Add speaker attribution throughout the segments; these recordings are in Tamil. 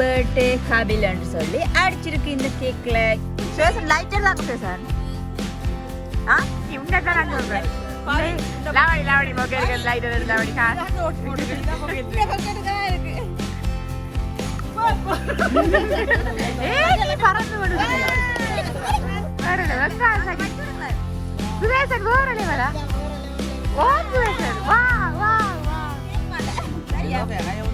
Speaker 1: பர்த்டே ஹாபிலன்னு சொல்லி அடிச்சிருக்கு இந்த கேக்ல சார் லைட் எல்லாம் இருக்கு சார் ஆ இவங்க தான் நான் சொல்றேன் லாவடி லாவடி மொக்கை இருக்கு லைட் எல்லாம் லாவடி கா இருக்கு ஏய் பறந்து வருது வரல வரல சுதேசன் ஓரலே வரா ஓ சுதேசன் வா வா வா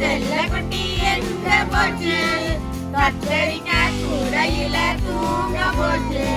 Speaker 2: செல்லக்குட்டி எங்க போச்சு கத்தரிக்காய் கூடையில தூங்க போச்சு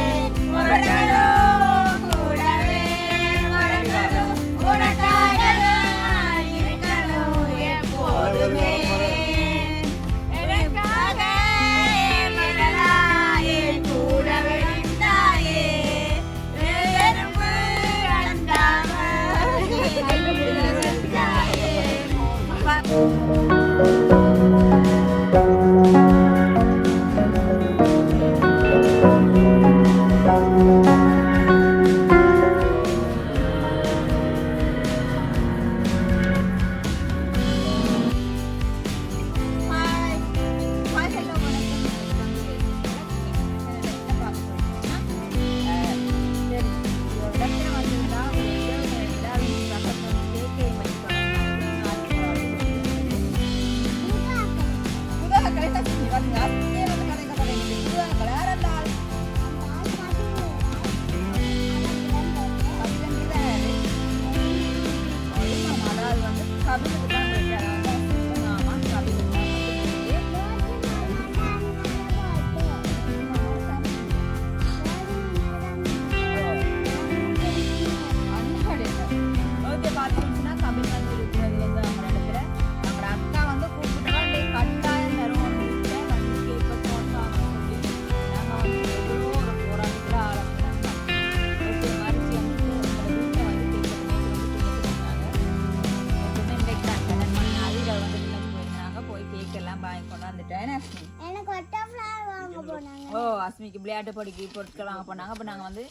Speaker 2: காஸ்மிக்கு விளையாட்டு படிக்கு பொருட்கள் வாங்க போனாங்க அப்போ நாங்கள் வந்து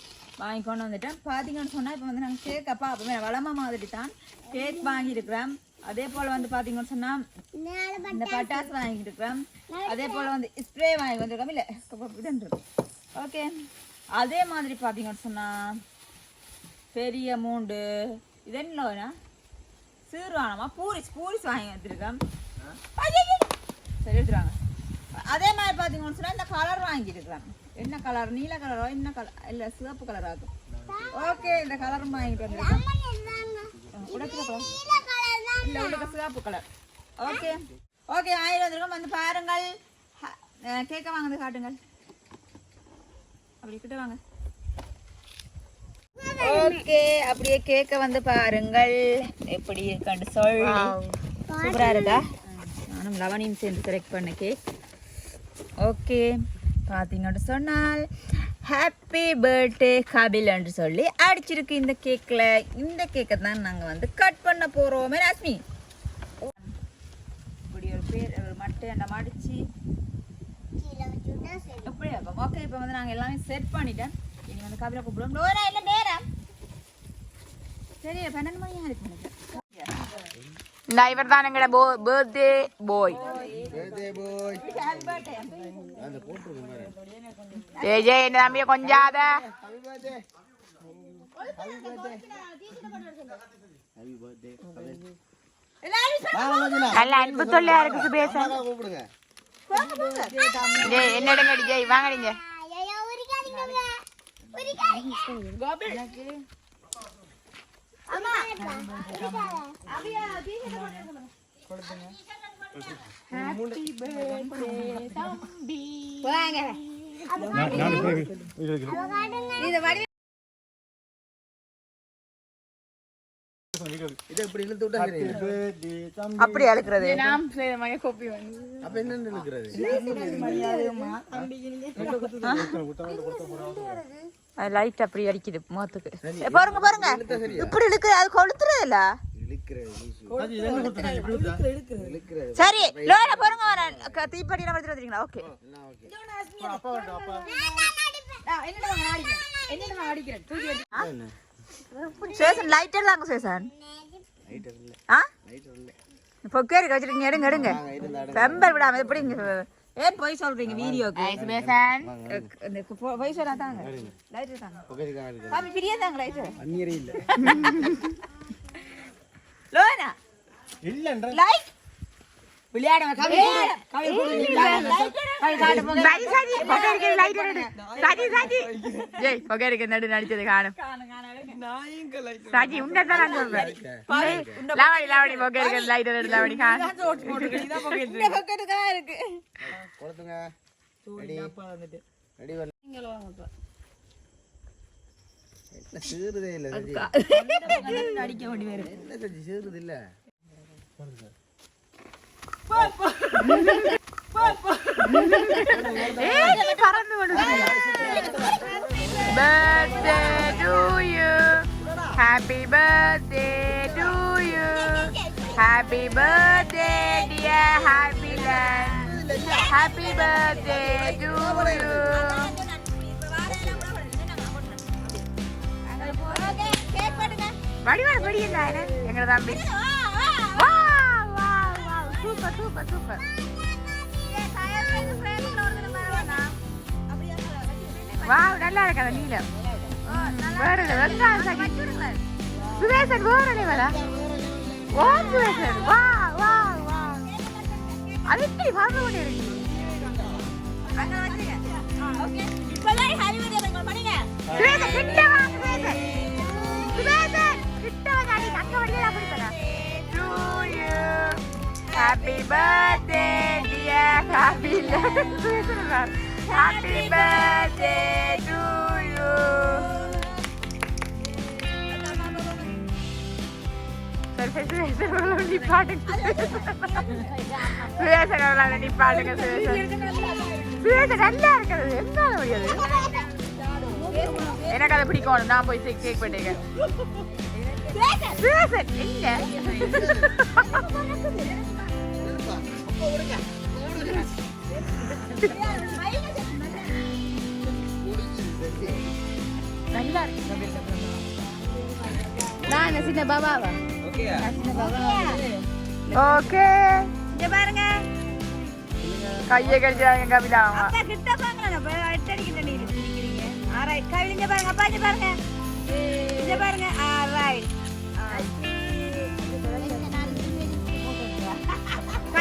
Speaker 2: வாங்கி கொண்டு வந்துட்டோம் பார்த்தீங்கன்னு சொன்னால் இப்போ வந்து நாங்கள் கேக் அப்பா அப்போ வளம மாதிரி தான் கேக் வாங்கியிருக்கிறோம் அதே போல் வந்து பார்த்தீங்கன்னு சொன்னால் இந்த பட்டாசு வாங்கிட்டு இருக்கிறோம் அதே போல் வந்து ஸ்ப்ரே வாங்கி வந்துருக்கோம் இல்லை இதுன்றது ஓகே அதே மாதிரி பார்த்தீங்கன்னு சொன்னால் பெரிய மூண்டு இது என்ன சீர்வானமா பூரிஸ் பூரிஸ் வாங்கி வந்துருக்கோம் சரி எடுத்துருவாங்க பார்த்தீங்கன்னு இந்த கலர் வாங்கியிருக்கிறேன் என்ன கலர் நீல கலரோ என்ன கலர் இல்லை சிவப்பு கலர் ஆகும் ஓகே இந்த கலர் வாங்கிட்டு வந்துருக்கேன் சிவப்பு கலர் ஓகே ஓகே ஆயிரம் வந்துருக்கோம் வந்து பாருங்கள் கேட்க வாங்குது காட்டுங்கள் அப்படி கிட்ட வாங்க ஓகே அப்படியே கேக்க வந்து பாருங்கள் எப்படி இருக்கான்னு சொல்லி சூப்பரா இருக்கா நானும் லவனையும் சேர்ந்து செலக்ட் பண்ண கேக் ஓகே பார்த்தீங்கன்னு சொன்னால் ஹாப்பி பர்த்டே ஹபில் சொல்லி அடிச்சிருக்கு இந்த கேக்கில் இந்த கேக்கை தான் நாங்கள் வந்து கட் பண்ண போகிறோமே ராஸ்மி இப்படி ஒரு பேர் ஒரு மட்டை
Speaker 3: நம்ம
Speaker 2: அடித்து அப்படியா ஓகே இப்போ வந்து நாங்கள் எல்லாமே செட் பண்ணிட்டேன் இனி வந்து கபில கூப்பிடுவோம் டோரா இல்லை நேரம் சரி பன்னெண்டு மணி இருக்கு
Speaker 1: இவர் தான் எங்களோட பர்த்டே பாய் விஜய் இந்த தம்பிய கொஞ்சாத நல்ல அன்பு தொல்லையா இருக்கு சுபேச என்னடங்க விஜய் வாங்கடிங்க
Speaker 3: அம்மா
Speaker 4: அபியா அபியா
Speaker 1: அப்படி அழுக்கிறது
Speaker 4: அப்ப என்ன
Speaker 1: லைட் அப்படி அடிக்குது முகத்துக்கு பாருங்க பாருங்க இப்படி இழுக்கு அது கொளுத்துறது இல்லை சரி லோட பொறுங்க வர தீப்படி நம்ம எடுத்து வந்துறீங்களா ஓகே
Speaker 2: சேசன் லைட்டர்
Speaker 4: லாங்க சேசன்
Speaker 2: ஆ பொக்கே எடுங்க எடுங்க பெம்பர் விடாம எப்படி ஏன் பொய் சொல்றீங்க வீடியோக்கு லோனா
Speaker 4: இல்லன்ற
Speaker 2: லைக் விளையாடுங்க கவி கவி
Speaker 1: சரி சரி பக்கம் இருக்கிற லைட் ரெண்டு சரி சரி ஜெய் பக்கம் இருக்கிற நடு நடிச்சது காணும் சஜி உண்டை தான் சொல்றேன் லாவணி லாவணி பக்கம் இருக்கிற லைட் ரெண்டு லாவணி காணும்
Speaker 2: பக்கம்
Speaker 4: இருக்கு ready ready
Speaker 1: Birthday to you. Happy birthday to you. Happy birthday, dear Happy Land. Happy birthday to you. வடிவான படி என்ன எங்களை தம்பி சூப்பர் சூப்பர் சூப்பர் வாவ் நல்லா இருக்கா நீலம் வேற சுதேசன் வேற வேற ஓ சுதேசன் வா வா வா அது எப்படி பார்க்க கொண்டே இருக்கு ஓகே சுதேசன் கிட்ட வா சுதேசன் சுதேசன் அங்க வழியில அப்படி பண்ண to you happy birthday dear happy happy birthday to you நீ பாட்டுங்க நீ பாட்டுங்க நல்லா இருக்கிறது என்ன முடியாது எனக்கு அதை பிடிக்கும் நான் போய் கேக் பண்ணிட்டேங்க Beset. Beset. Indah. Apa Nah,
Speaker 3: Oke. Ya. Oke.
Speaker 1: Kayaknya
Speaker 2: kan jalan
Speaker 1: yang kami dalam.
Speaker 2: Apa kita bangun? Apa yang ada di kita ya. Alright, kalian jangan apa aja bangun? Jangan bangun. Alright.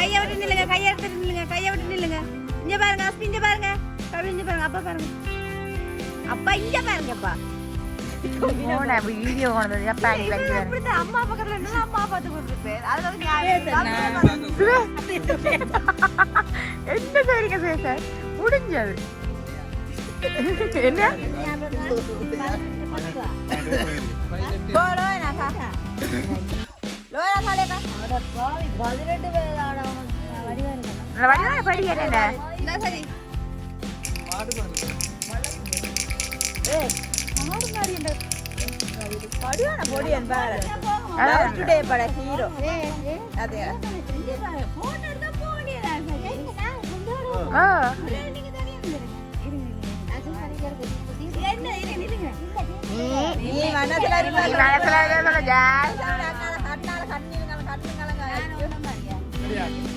Speaker 2: கையை விட்டு நில்லுங்க கையை எடுத்துட்டு நில்லுங்க கையை விட்டு நில்லுங்க இங்க பாருங்க அஸ்மி இங்க பாருங்க கவிழ் இங்க பாருங்க அப்பா பாருங்க அப்பா இங்க பாருங்கப்பா
Speaker 1: வீடியோ
Speaker 2: அம்மா அம்மா கொடுத்துருப்பேன்
Speaker 1: என்ன சார் முடிஞ்சது வடிவான படி கேட்டேன்டா
Speaker 2: சரி படியான பொடி என்பார்
Speaker 1: லவ்
Speaker 2: டுடே பட ஹீரோ அதே
Speaker 1: ஆ
Speaker 2: நீ மனசுல இருக்க
Speaker 1: நீ மனசுல இருக்க சொல்ல ஜாய்
Speaker 2: கண்ணால கண்ணீர் கண்ணு
Speaker 1: கலங்க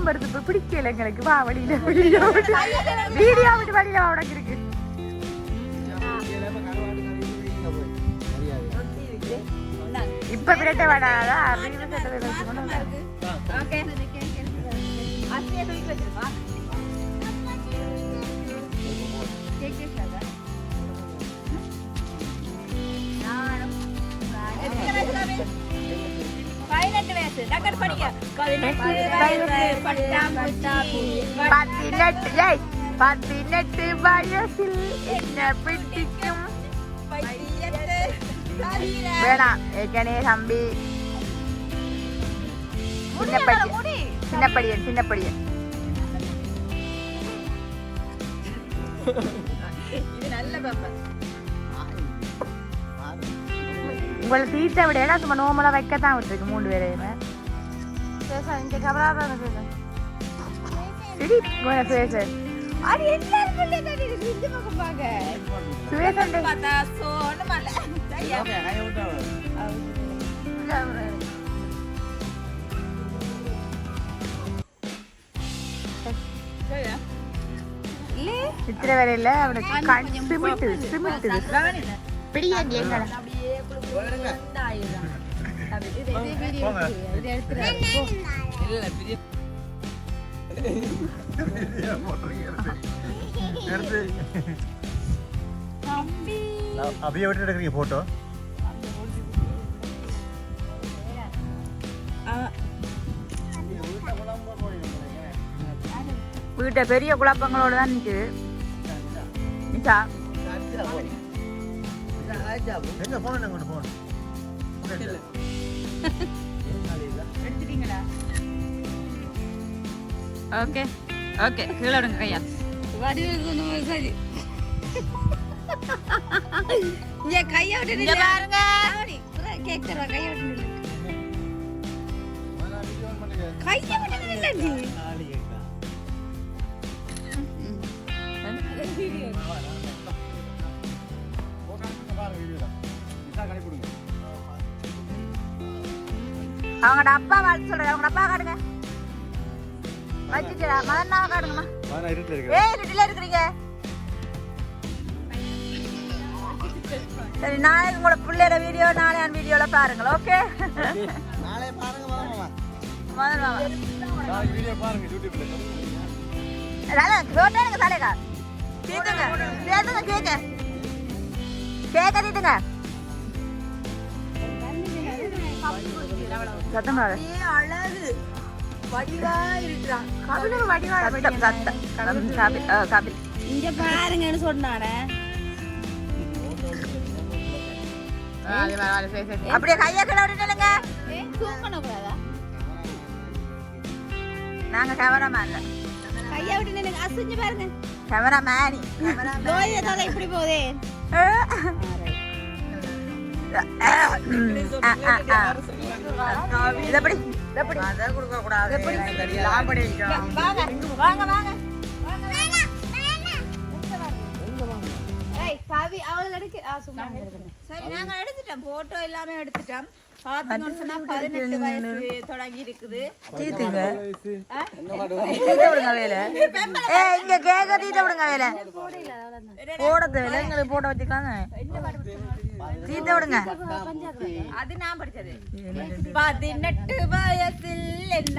Speaker 1: கோவம் வருது இப்போ பிடிக்கல எங்களுக்கு வா வழியில வீடியோ விட்டு வீடியோ விட்டு வழியில உனக்கு இருக்கு இப்ப
Speaker 2: விரட்ட வேணாதா அறிவு சட்டத்தை பதினெட்டு வயசு டக்கர் படிக்க பதினெட்டு வயசு பட்டாம்பூச்சி
Speaker 1: பதினெட்டு ஏய் பதினெட்டு வயசில் என்ன பிடிக்கும் வேணாம் ஏற்கனவே தம்பி சின்ன படிக்க
Speaker 2: இது நல்ல பாப்பா
Speaker 1: உங்களை சீட்டை விட ஏன்னா சும்மா நோமலாக தான் விட்டுருக்கு மூணு பேர் இந்த கமரா தான் சரி சுரேஷன்
Speaker 2: அது எல்லாரும்
Speaker 1: அவனுக்கு
Speaker 2: அப்படியே
Speaker 4: விட்டு எடுக்கிறீங்க போட்டோ
Speaker 1: வீட்டை பெரிய குழப்பங்களோட தான் நிற்குது
Speaker 4: நிச்சா போன
Speaker 2: ஓகே ஓகே கீழே விடுங்க கையா சரி இங்க கைய விட்டு பாருங்க கேக்குறா கைய விட்டு கைய விட்டு இல்லடி வீடியோ போகாம பாருங்க வீடியோல இதா கடைபிடிங்க
Speaker 1: அவங்களோட அப்பா வாழ்த்து சொல்றாரு அவங்க அப்பா காடுங்க வச்சுட்டு மதனா காடுங்கம்மா ஏய் இருட்டுல இருக்கீங்க சரி உங்களோட பிள்ளையோட வீடியோ நாளை என் வீடியோல பாருங்க ஓகே
Speaker 4: நாளை பாருங்க மாமா
Speaker 1: மதன் மாமா சத்தமாத
Speaker 2: அழகு வடிவா இருக்கிறான்
Speaker 1: அப்படியே கையை நாங்க
Speaker 2: கவனமா இல்ல
Speaker 1: இதப்படி இதப்படி
Speaker 2: வாங்க வாங்க அவி அவள் எடுக்க ஆ சும்மா சரி நாங்க எடுத்துட்டோம் போட்டோ எல்லாமே எடுத்துட்டோம் பதினெட்டு வயசில் என்ன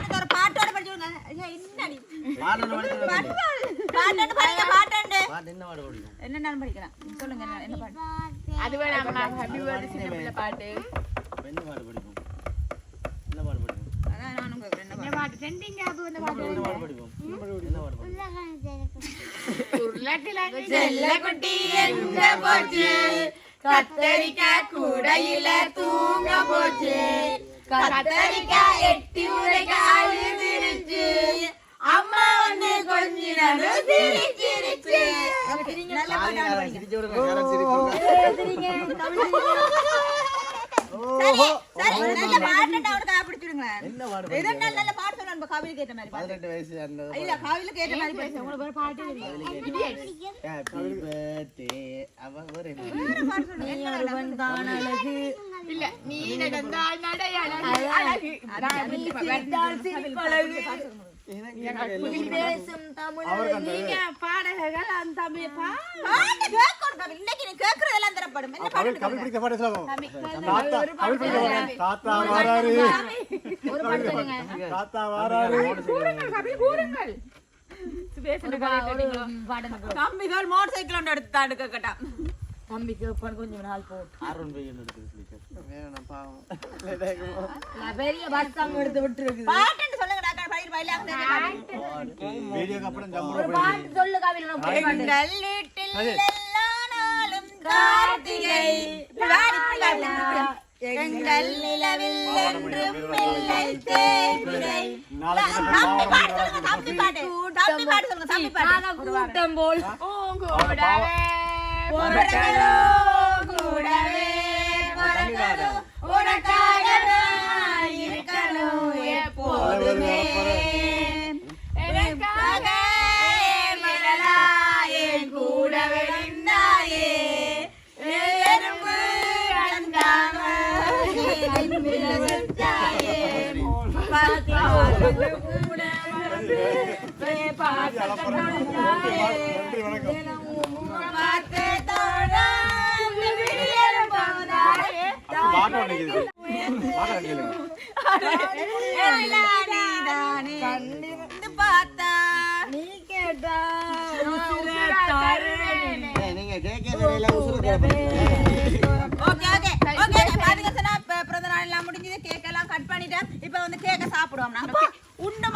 Speaker 2: என்ன படிக்கலாம் சொல்லுங்க என்ன
Speaker 1: கத்தரிக்காய் கூடையில தூங்க போச்சு கத்தரிக்காய் எட்டி
Speaker 2: உடைக்காய்
Speaker 4: பதினெட்டு வயசு
Speaker 1: நீ நடந்தால் நடை
Speaker 2: தம்பிகள் சைக்கிள் ஒன்று எடுக்க
Speaker 3: கொஞ்சம் நாள் போட்டு
Speaker 4: எடுத்து
Speaker 3: பெரிய
Speaker 2: விட்டு சொல்லுங்க
Speaker 3: கூட்டம் போல்
Speaker 2: கூடவே கூடவே ஓகே ஓகே ஓகே பாருங்க பிறந்த எல்லாம் முடிஞ்சது கேக்கெல்லாம் கட் பண்ணிட்டேன் இப்போ வந்து கேக்க சாப்பிடுவோம் நாங்க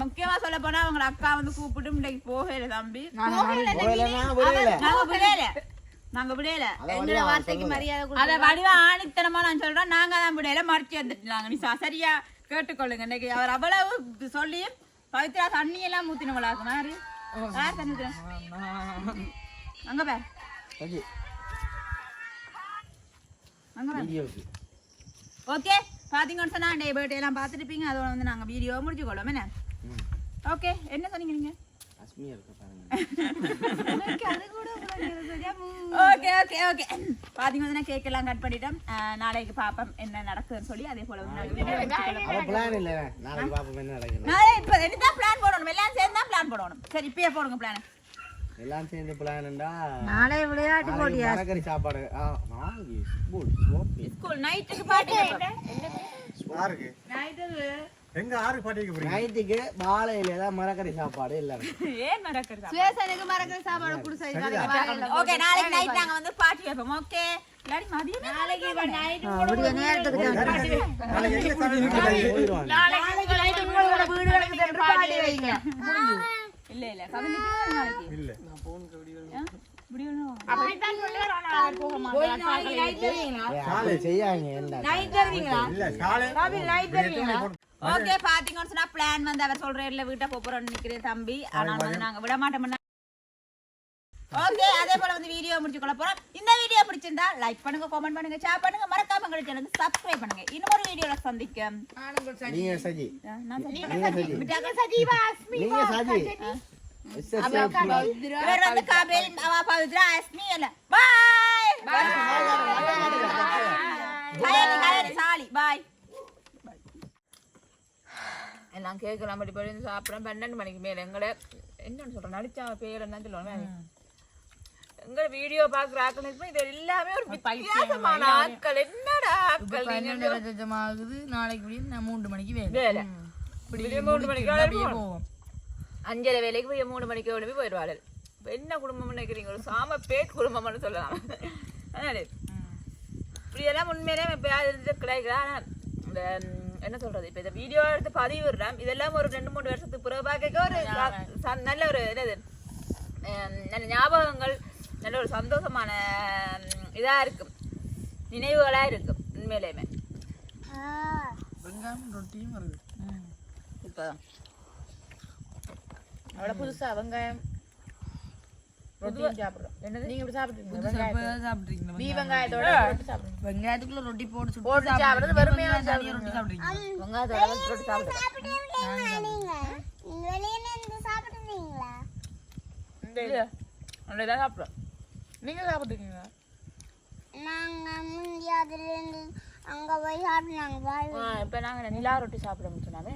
Speaker 2: முக்கியமா சொல்ல போனா அவங்க அக்கா வந்து கூப்பிட்டு இன்னைக்கு போகல தம்பி நாங்க விடையல
Speaker 3: வார்த்தைக்கு மரியாதை
Speaker 2: அத வடிவா நான் சொல்றேன் நாங்க தான் விடையல மறைச்சு வந்துட்டாங்க நிசா சரியா கேட்டுக்கொள்ளுங்க இன்னைக்கு அவர் அவ்வளவு சொல்லியும் பவித்ரா தண்ணி எல்லாம் ஊத்தினவளாக்கு மாதிரி அங்க
Speaker 4: பேர்
Speaker 2: ஓகே பார்த்தீங்கன்னு சொன்னால் டே எல்லாம் பார்த்துருப்பீங்க அதோட வந்து நாங்கள் வீடியோ முடிச்சுக்கொள்ளும் என்ன ஓகே என்ன சொன்னீங்க
Speaker 4: நீங்கள்
Speaker 2: ஓகே ஓகே ஓகே கட் நாளைக்கு பாப்போம் என்ன நடக்குதுன்னு சொல்லி அதே போல
Speaker 4: நாளைக்கு என்ன
Speaker 2: பிளான் போடணும் எல்லாம் சேர்ந்தா பிளான் போடணும் சரி இப்பயே போடுங்க பிளான்
Speaker 4: எல்லாம் சேர்ந்து பிளான்டா
Speaker 1: நாளை விளையாட்டு போட்டியா
Speaker 4: மரக்கறி சாப்பாடு ஆ நாளைக்கு ஸ்கூல் சோப்பு
Speaker 2: ஸ்கூல் நைட்டுக்கு பாட்டி
Speaker 4: யாருக்கு நைட்டு எங்க ஆறு பாட்டிக்கு போறீங்க நைட்டுக்கு பாலையில ஏதா மரக்கறி சாப்பாடு இல்ல
Speaker 2: ஏன் மரக்கறி
Speaker 3: சாப்பாடு சுயசனுக்கு மரக்கறி சாப்பாடு குடிச்சாங்க
Speaker 2: ஓகே நாளைக்கு நைட் நாங்க வந்து பாட்டி வைப்போம் ஓகே மதியம் நாளைக்கு
Speaker 1: நைட் நேரத்துக்கு
Speaker 4: நாளைக்கு
Speaker 1: நைட் வீடுகளுக்கு சென்று பாட்டி வைங்க
Speaker 2: ஓகே பாத்தீங்கன்னு சொன்னா பிளான் வந்து அவர் சொல்றேன் இல்ல வீட்டை போறோம்னு நிக்கிறேன் தம்பி ஆனா நாங்க விட மாட்டோம்னா ஓகே அதே போல வந்து வீடியோ முடிச்சுக்கொள்ள போறோம் இந்த வீடியோ பிடிச்சிருந்தா லைக் பண்ணுங்க கமெண்ட் பண்ணுங்க ஷேர் பண்ணுங்க மறக்காம எங்களுக்கு சேனல் சப்ஸ்கிரைப் பண்ணுங்க இன்னொரு வீடியோல சந்திக்கும்
Speaker 4: நீங்க சஜி நீங்க சஜி நீங்க சஜி
Speaker 2: அப்பா பவித்ரா வேற சாலி பை எல்லாம் கேட்கலாம் படி படி பன்னெண்டு மணிக்கு மேல எங்களை என்னன்னு சொல்றேன் நடிச்சா பேர் என்னன்னு சொல்லுவாங்க எங்க வீடியோ பாக்குற ஆட்கள் இது எல்லாமே ஒரு வித்தியாசமான ஆட்கள் என்னடா ஆட்கள் பன்னெண்டு லட்சம்
Speaker 1: ஆகுது நாளைக்கு முடியும் மூன்று மணிக்கு வேலை
Speaker 2: இப்படி மணிக்கு போவோம் அஞ்சரை வேலைக்கு போய் மூணு மணிக்கு போய் போயிடுவாள் என்ன குடும்பம் நினைக்கிறீங்க ஒரு சாம பேட் குடும்பம்னு சொல்லலாம் இப்படியெல்லாம் உண்மையிலே இப்போ யார் இருந்து கிடைக்கிறா இந்த என்ன சொல்றது இப்போ இந்த வீடியோ எடுத்து பதிவிடுறோம் இதெல்லாம் ஒரு ரெண்டு மூணு வருஷத்துக்கு பிறகு பார்க்க ஒரு நல்ல ஒரு என்னது நல்ல ஞாபகங்கள் நல்ல ஒரு சந்தோஷமான இதாக இருக்கும் நினைவுகளாக இருக்கும் உண்மையிலேயுமே இப்போ
Speaker 1: அவ்வளோ புதுசாக வெங்காயம்
Speaker 5: வெங்காயத்துக்குள்ள ரொட்டி போட்டு
Speaker 1: போட்டு சாப்பிடுறது வெறுமையா
Speaker 5: ரொட்டி சாப்பிடுறீங்க
Speaker 2: வெங்காயத்தோட ரொட்டி சாப்பிடுறீங்க சாப்பிடுறீங்களா சாப்பிடுறோம்
Speaker 1: நீங்கள் சாப்பிட்டுருக்கீங்க
Speaker 3: நாங்கள் முந்தியாதுலேருந்து அங்கே போய் சாப்பிட்டாங்க ஆ
Speaker 2: இப்போ நாங்கள் நிலா ரொட்டி சாப்பிடணும்னு சொன்னாமே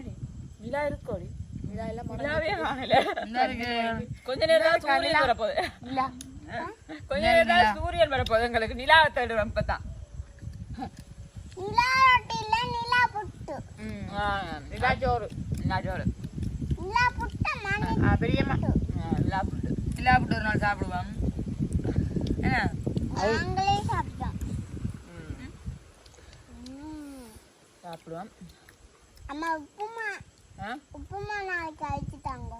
Speaker 1: நிலா இருக்கோடி நிலா எல்லாம்
Speaker 2: நிலாவே காணல கொஞ்ச நேரம் சூரியன் வரப்போகுது
Speaker 1: நிலா
Speaker 2: கொஞ்ச நேரம் சூரியன் வரப்போகுது எங்களுக்கு நிலா தேடுறோம் இப்போ
Speaker 3: தான் நிலா ரொட்டியில் நிலா புட்டு
Speaker 1: நிலா ஜோறு
Speaker 2: நிலா சோறு
Speaker 3: நிலா புட்டு
Speaker 1: பெரியம்மா
Speaker 2: நிலா புட்டு
Speaker 5: நிலா புட்டு ஒரு நாள்
Speaker 3: சாப்பிடுவாங்க
Speaker 2: சாப்பிடுவோம்
Speaker 3: அம்மா உப்புமா உப்புமா நாளைக்கு அழைச்சி தாங்க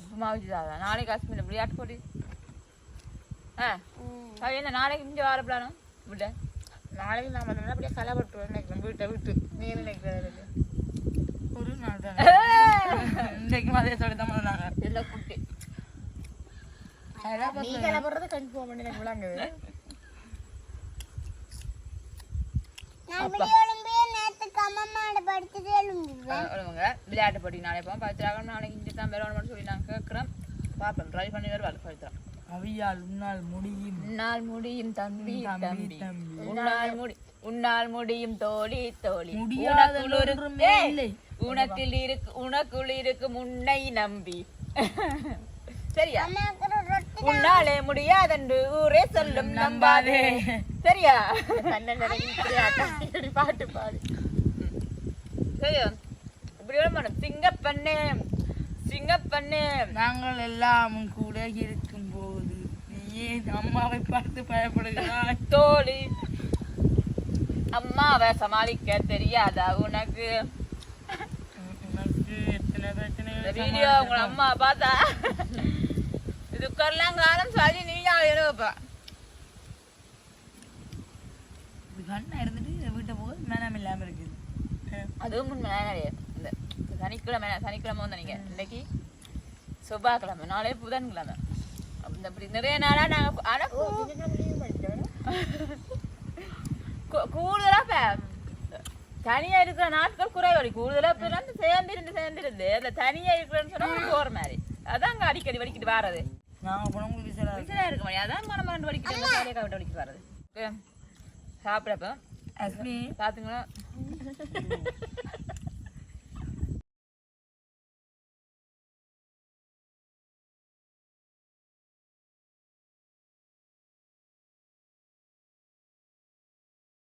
Speaker 2: உப்புமா அழைச்சி தாங்க நாளைக்கு காஷ்மீர் விளையாட்டு போட்டி ஆ என்ன நாளைக்கு இங்கே வர பிளானும்
Speaker 1: நாளைக்கு நாம நல்லா அப்படியே கலப்பட்டுருவோம் நினைக்கிறேன் வீட்டை விட்டு நீ என்ன நினைக்கிறேன்
Speaker 5: ஒரு நாள் தான் இன்றைக்கு மாதிரி தான் நாங்கள்
Speaker 2: எல்லாம் குட்டி விளையாட்டு
Speaker 5: உன்னால் முடியும்
Speaker 2: தம்பி
Speaker 5: தம்பி
Speaker 2: முடி முடியும் தோழி தோழி உனக்குள் இருக்கு உனக்குள் இருக்கு முன்னை நம்பி சரியா உன்னாலே முடியாதென்று ஊரே சொல்லும் நம்பாதே சரியா
Speaker 1: பாட்டு பாடு
Speaker 2: இப்படி வேணும் சிங்கப்பண்ணே சிங்கப்பண்ணே
Speaker 5: நாங்கள் எல்லாம் கூட இருக்கும் போது நீயே அம்மாவை பார்த்து பயப்படுகிறாய்
Speaker 2: தோழி அம்மாவை சமாளிக்க தெரியாதா உனக்கு
Speaker 5: எத்தனை
Speaker 2: வீடியோ உங்களை அம்மா பார்த்தா ലുക്കറെല്ലാം കാണും സാജി നീ
Speaker 5: ആയാലും അപ്പ கண்ணாயிருந்துட்டு வீட்டை போக மேனாம இல்லாம இருக்குது
Speaker 2: அதுவும் உண்மையான இந்த சனிக்கிழமை சனிக்கிழமை நினைக்கிறேன் இன்னைக்கு செவ்வாய்க்கிழமை நாளே புதன்கிழமை இந்த அப்படி நிறைய நாளா நாங்க ஆனா கூடுதலா தனியா இருக்கிற நாட்கள் குறைவடி கூடுதலா சேர்ந்து சேர்ந்துருந்து அதுல தனியா இருக்கிறேன்னு சொன்னா போற மாதிரி அதான் அங்க அடிக்கடி வடிக்கிட்டு வாரது
Speaker 5: நாங்கள் போனால் உங்களுக்கு
Speaker 2: விசலாக விசலாக இருக்க முடியாது அதான் மனம் மரண்டு வலிக்கிட்டு காலையை கவிட்ட வலிக்கு வர்றது சாப்பிடப்போ பார்த்துங்களா